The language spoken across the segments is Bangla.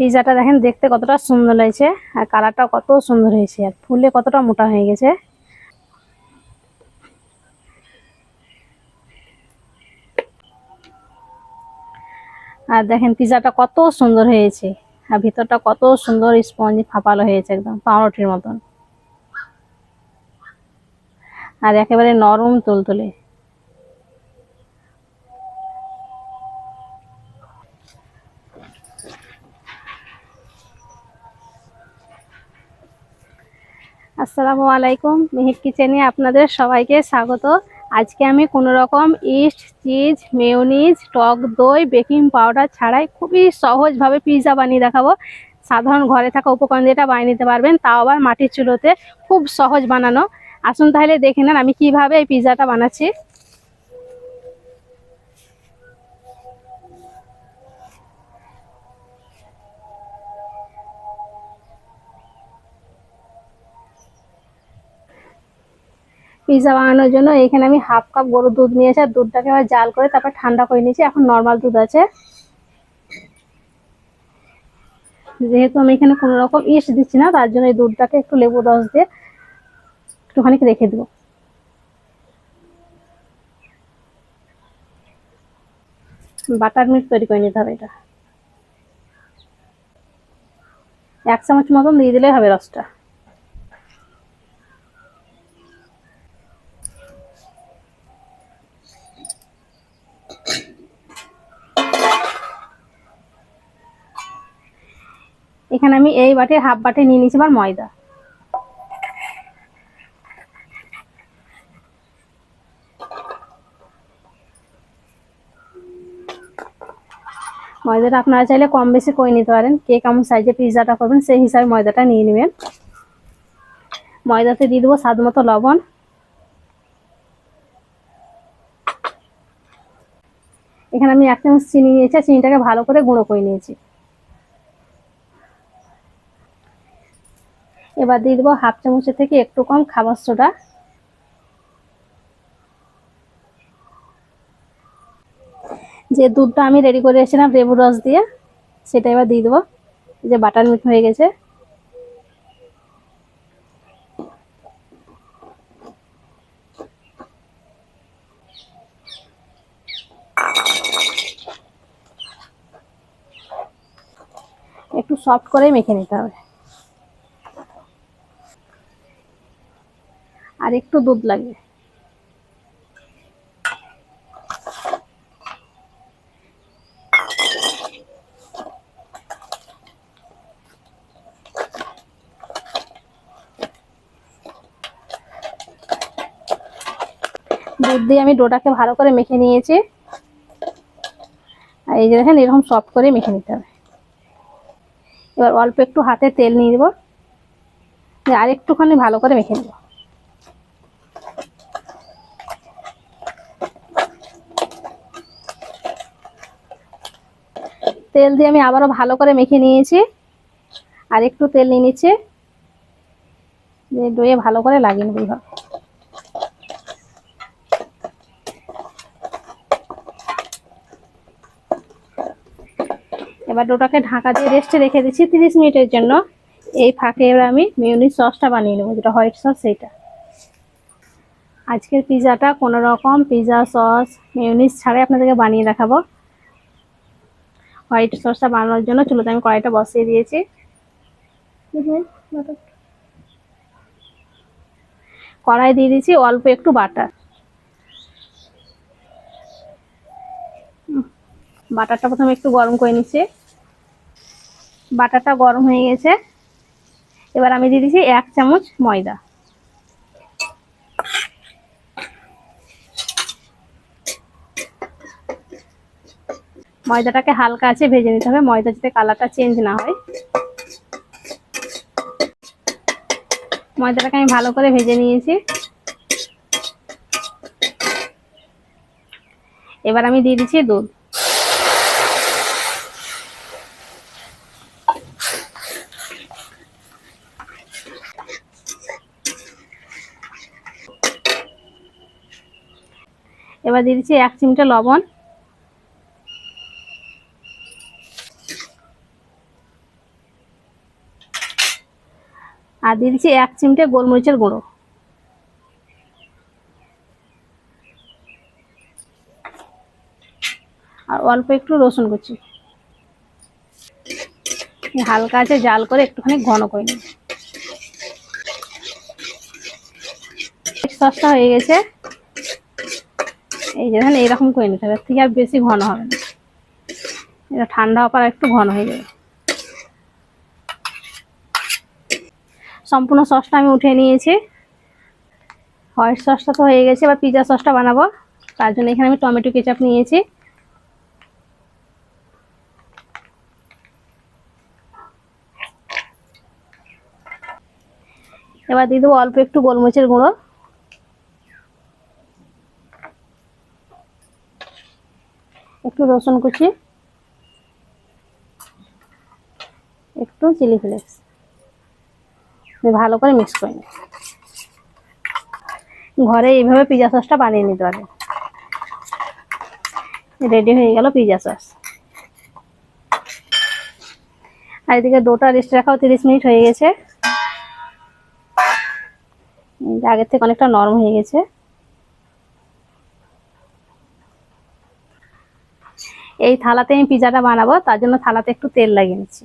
পিৎজাটা দেখেন, দেখতে কতটা সুন্দর হয়েছে আর কালারটা কত সুন্দর হয়েছে আর ফুলে কতটা মোটা হয়ে গেছে। আর দেখেন পিৎজাটা কত সুন্দর হয়েছে আর ভিতরটা কত সুন্দর স্পঞ্জি ফাঁপালো হয়েছে একদম, পাউরুটির মতন। আর একেবারে নরম তুলতুলে। আসসালামু আলাইকুম। মেহেক কিচেনে আপনাদের সবাইকে স্বাগত। আজকে আমি কোনো রকম ইস্ট, চিজ, মেয়নিজ, টক দই, বেকিং পাউডার ছাড়াই খুবই সহজভাবে পিৎজা বানিয়ে দেখাবো। সাধারণ ঘরে থাকা উপকরণ যেটা বানিয়ে নিতে পারবেন, তাও আবার মাটির চুলোতে খুব সহজ বানানো। আসুন তাহলে দেখে নেন আমি কীভাবে এই পিৎজাটা বানাচ্ছি। পিৎজা বানানোর জন্য এখানে আমি হাফ কাপ গরুর দুধ নিয়েছি, আর দুধটাকে আবার জাল করে তারপর ঠান্ডা করে নিয়েছি। এখন নর্মাল দুধ আছে। যেহেতু আমি এখানে কোনো রকম ইস্ট দিচ্ছি না, তার জন্য এই দুধটাকে একটু লেবু রস দিয়ে একটুখানি রেখে দেবো। বাটার মিল্ক তৈরি করে নিতে হবে এটা। এক চামচ মতন দিয়ে দিলেই হবে রসটা। এখানে আমি এই বাটির হাফ বাটি নিয়ে নিয়েছি আমার ময়দা। ময়দাটা আপনারা চাইলে কম বেশি করে নিতে পারেন। কে কেমন সাইজে পিৎজাটা করবেন, সেই হিসাবে ময়দাটা নিয়ে নেবেন। ময়দাতে দিয়ে দেবো স্বাদ মতো লবণ। এখানে আমি এক চামচ চিনি নিয়েছি চিনিটাকে ভালো করে গুঁড়ো করে নিয়েছি। এবার দিয়ে দেবো হাফ চামচের থেকে একটু কম খাবার সোডা। যে দুধটা আমি রেডি করে এসেছিলাম লেবু রস দিয়ে, সেটা এবার দিয়ে দেবো। যে বাটার মিট হয়ে গেছে। একটু সফট করে মেখে নিতে হবে। আর একটু দুধ লাগবে দুধ দিয়ে আমি ডোটাকে ভালো করে মেখে নিয়েছি। আর এই যে দেখেন, এরকম সফট করে মেখে নিতে হবে। এবার অল্প একটু হাতে তেল নিয়ে দেবো আর একটুখানি ভালো করে মেখে নেব। তেল দিয়ে আমি আবারও ভালো করে মেখে নিয়েছি। আর একটু তেল নিয়ে নিচ্ছি। দিয়ে ডয়ে ভালো করে লাগিয়ে নেব এইভাবে। এবার ডোটাকে ঢাকা দিয়ে রেস্টে রেখে দিচ্ছি তিরিশ মিনিটের জন্য। এই ফাঁকে এবার আমি মিউনিস সসটা বানিয়ে নেব, যেটা হোয়াইট সস সেইটা। আজকের পিৎজাটা কোনো রকম পিৎজা সস মিউনিস ছাড়াই আপনাদেরকে বানিয়ে দেখাবো। হোয়াইট সসটা বানানোর জন্য চুলোতে আমি কড়াইটা বসিয়ে দিয়েছি। কড়াই দিয়ে দিয়েছি অল্প একটু বাটার। বাটারটা প্রথমে একটু গরম করে নিচ্ছি। বাটারটা গরম হয়ে গেছে। এবার আমি দিয়ে দিচ্ছি এক চামচ ময়দা। ময়দাটাকে হালকা আছে, ভেজে নিতে হবে। ময়দা যাতে কালারটা চেঞ্জ না হয়। ময়দাটাকে আমি ভালো করে ভেজে নিয়েছি। এবার আমি দিয়ে দিচ্ছি দুধ। এবার দিয়ে দিচ্ছি এক চিমটা লবণ। আর দিয়ে দিচ্ছি এক চিমটে গোলমরিচের গুঁড়ো। আর অল্প একটু রসুন কুচি। হালকা আছে, জাল করে একটুখানি ঘন করে নিই। সসটা হয়ে গেছে। এই যে দেখেন, এইরকম করে নিতে হবে। থেকে আর বেশি ঘন হবে না। এটা ঠান্ডা হওয়ার একটু ঘন হয়ে যাবে। সম্পূর্ণ সসটা আমি উঠে নিয়েছি। হোয়াইট সসটা তো হয়ে গেছে, এবার পিৎজা সসটা বানাবো। তার জন্য এখানে আমি টমেটো কেচাপ নিয়েছি। এবার দিয়ে দেবো অল্প একটু গোলমরিচের গুঁড়ো। একটু রসুন কুচি। একটু চিলি ফ্লেক্স ভালো করে মিক্স করে নিই ঘরে এইভাবে পিজা সসটা বানিয়ে নিতে পারবেন রেডি হয়ে গেল পিজা সস আর এদিকে ডোটা রেস্ট রাখাও তিরিশ মিনিট হয়ে গেছে। আগের থেকে অনেকটা নরম হয়ে গেছে। এই থালাতে আমি পিজাটা বানাবো, তার জন্য থালাতে একটু তেল লাগিয়ে নিচ্ছি।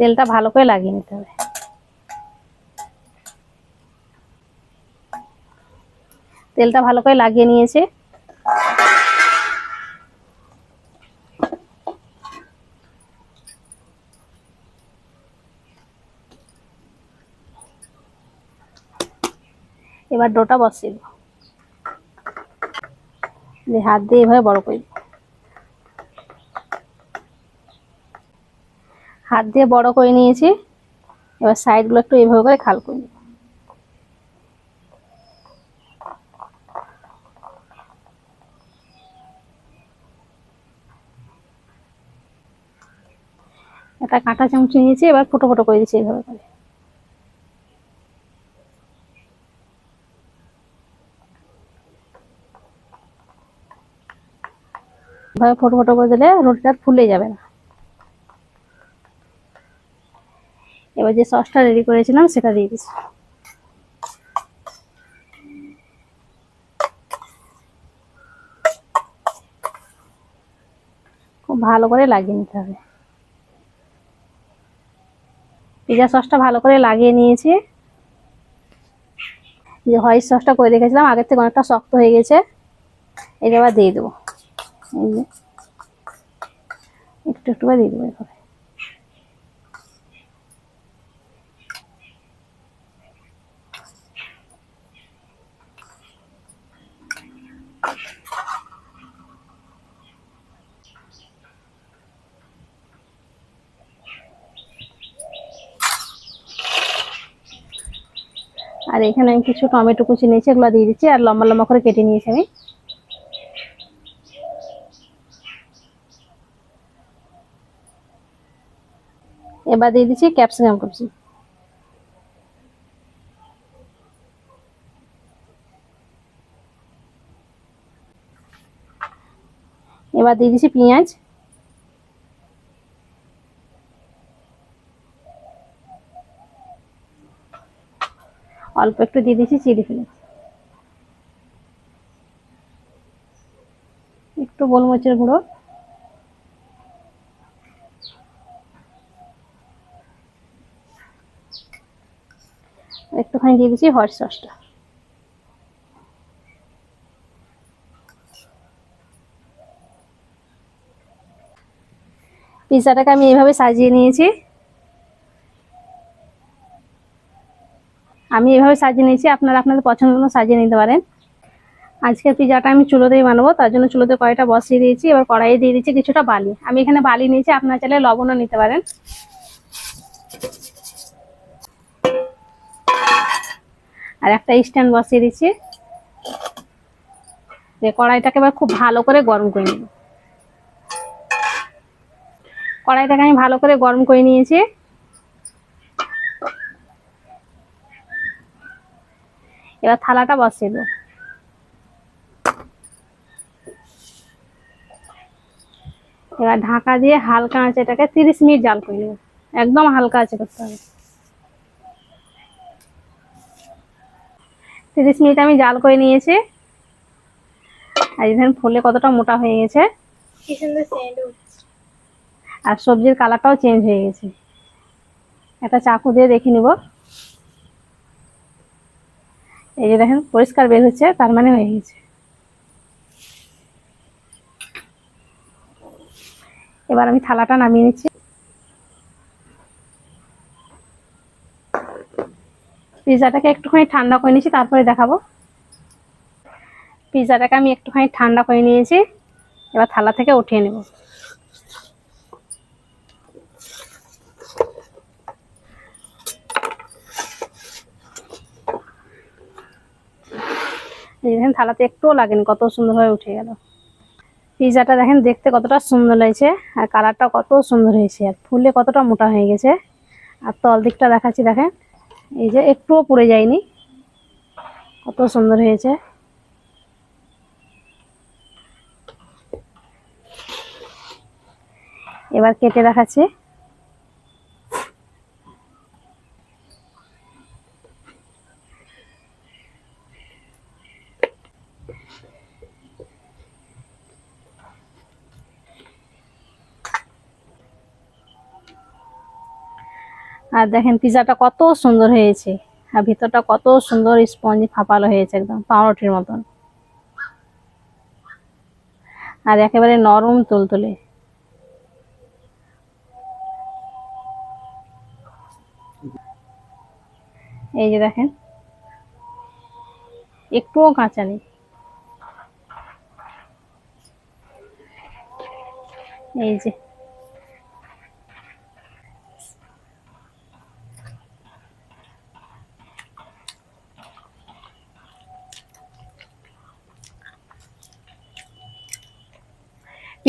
তেলটা ভালো করে লাগিয়ে নিতে হবে। তেলটা ভালো করে লাগিয়ে নিয়েছে। এবার ডোটা বসিয়ে দেবো। হাত দিয়ে এভাবে বড় করে দেবো। হাত দিয়ে বড় করে নিয়েছি। এবার সাইডগুলো একটু এভাবে করে খাল করে একটা কাঁটা চামচ নিয়েছি, এবার ফোটো ফোটো করে দিচ্ছি এইভাবে করে। এভাবে ফোটো ফোটো করে দিলে রুটিটা ফুলে যাবে না। এবার যে সসটা রেডি করেছিলাম, সেটা দিয়ে দিচ্ছি। খুব ভালো করে লাগিয়ে নিতে হবে। পিজা সসটা ভালো করে লাগিয়ে নিয়েছি। যে হোয়াইট সসটা করে রেখেছিলাম, আগের থেকে অনেকটা শক্ত হয়ে গেছে। এটা আবার দিয়ে দেবো। এই যে। একটু একটু করে দিয়ে দেবো এভাবে। আর এখানে আমি কিছু টমেটো কুচি নিয়েছি, এগুলো দিয়ে দিচ্ছি, আর লম্বা লম্বা করে কেটে নিয়েছি আমি। এবার দিয়ে দিচ্ছি ক্যাপসিকাম কুচি। এবার দিয়ে দিচ্ছি পেঁয়াজ। অল্প একটু দিয়ে দিচ্ছি চিলি ফ্লেক্স একটু গোলমরিচের গুঁড়ো। একটুখানি দিয়ে দিচ্ছি হোয়াইট সসটা পিৎজাটাকে আমি এইভাবে সাজিয়ে নিয়েছি। আমি এভাবে সাজিয়ে নিয়েছি, আপনারা আপনাদের পছন্দ মতো সাজিয়ে নিতে পারেন। আজকে পিজাটা আমি চুলোতেই বানাবো, তার জন্য চুলোতে কড়াইটা বসিয়ে দিয়েছি, এবার কড়াইয়ে দিয়ে দিচ্ছি কিছুটা বালি। আমি এখানে বালি নিয়েছি, আপনার চাইলে লবণও নিতে পারেন। আর একটা স্ট্যান্ড বসিয়ে দিচ্ছি। যে কড়াইটাকে এবার খুব ভালো করে গরম করে নেব কড়াইটাকে আমি ভালো করে গরম করে নিয়েছি। এবার থালাটা বসিয়ে দেবো এবার ঢাকা দিয়ে হালকা আঁচে এটাকে তিরিশ মিনিট জাল করে নেব। একদম হালকা আছে করতে হবে। তিরিশ মিনিট আমি জাল করে নিয়েছি। আর এখানে ফুলে কতটা মোটা হয়ে গেছে। আর সবজির কালারটাও চেঞ্জ হয়ে গেছে। একটা চাকু দিয়ে দেখে নিব। এই যে দেখেন, পরিষ্কার বের হচ্ছে, তার মানে হয়ে গেছে। এবার আমি থালাটা নামিয়ে নিচ্ছি। পিৎজাটাকে একটুখানি ঠান্ডা করে নিয়েছি তারপরে দেখাবো। পিৎজাটাকে আমি একটুখানি ঠান্ডা করে নিয়েছি, এবার থালা থেকে উঠিয়ে নেব। দেখেন থালাতে একটুও লাগেনি, কত সুন্দরভাবে উঠে গেল। পিৎজাটা দেখেন দেখতে কতটা সুন্দর লাগছে, আর কালারটা কত সুন্দর হয়েছে, আর ফুলে কতটা মোটা হয়ে গেছে। আর তল দিকটা দেখাচ্ছি দেখেন, এই যে একটুও পড়ে যায়নি, কত সুন্দর হয়েছে। এবার কেটে দেখাচ্ছি। আর দেখেন পিজাটা কত সুন্দর হয়েছে। আর ভিতরটা কত সুন্দর স্পঞ্জি ফাঁপালো হয়েছে একদম, পাউরুটির মতন। আর একেবারে নরম তুলতুলে। এই যে দেখেন, একটুও কাঁচা নেই। এই যে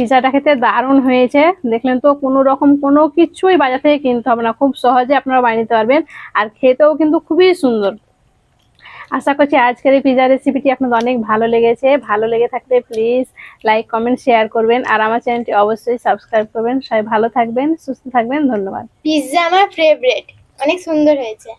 পিৎজাটা খেতে দারুণ হয়েছে। দেখলেন তো, কোনো রকম কোনো কিছুই বাজার থেকে কিনতে হবে না। খুব সহজে আপনারা বানিয়ে নিতে পারবেন আর খেতেও কিন্তু খুবই সুন্দর। আশা করছি আজকের এই পিৎজা রেসিপিটি আপনাদের অনেক ভালো লেগেছে। ভালো লেগে থাকলে প্লিজ লাইক কমেন্ট শেয়ার করবেন। আর আমার চ্যানেলটি অবশ্যই সাবস্ক্রাইব করবেন। সবাই ভালো থাকবেন, সুস্থ থাকবেন। ধন্যবাদ। পিৎজা আমার ফেভারিট অনেক সুন্দর হয়েছে।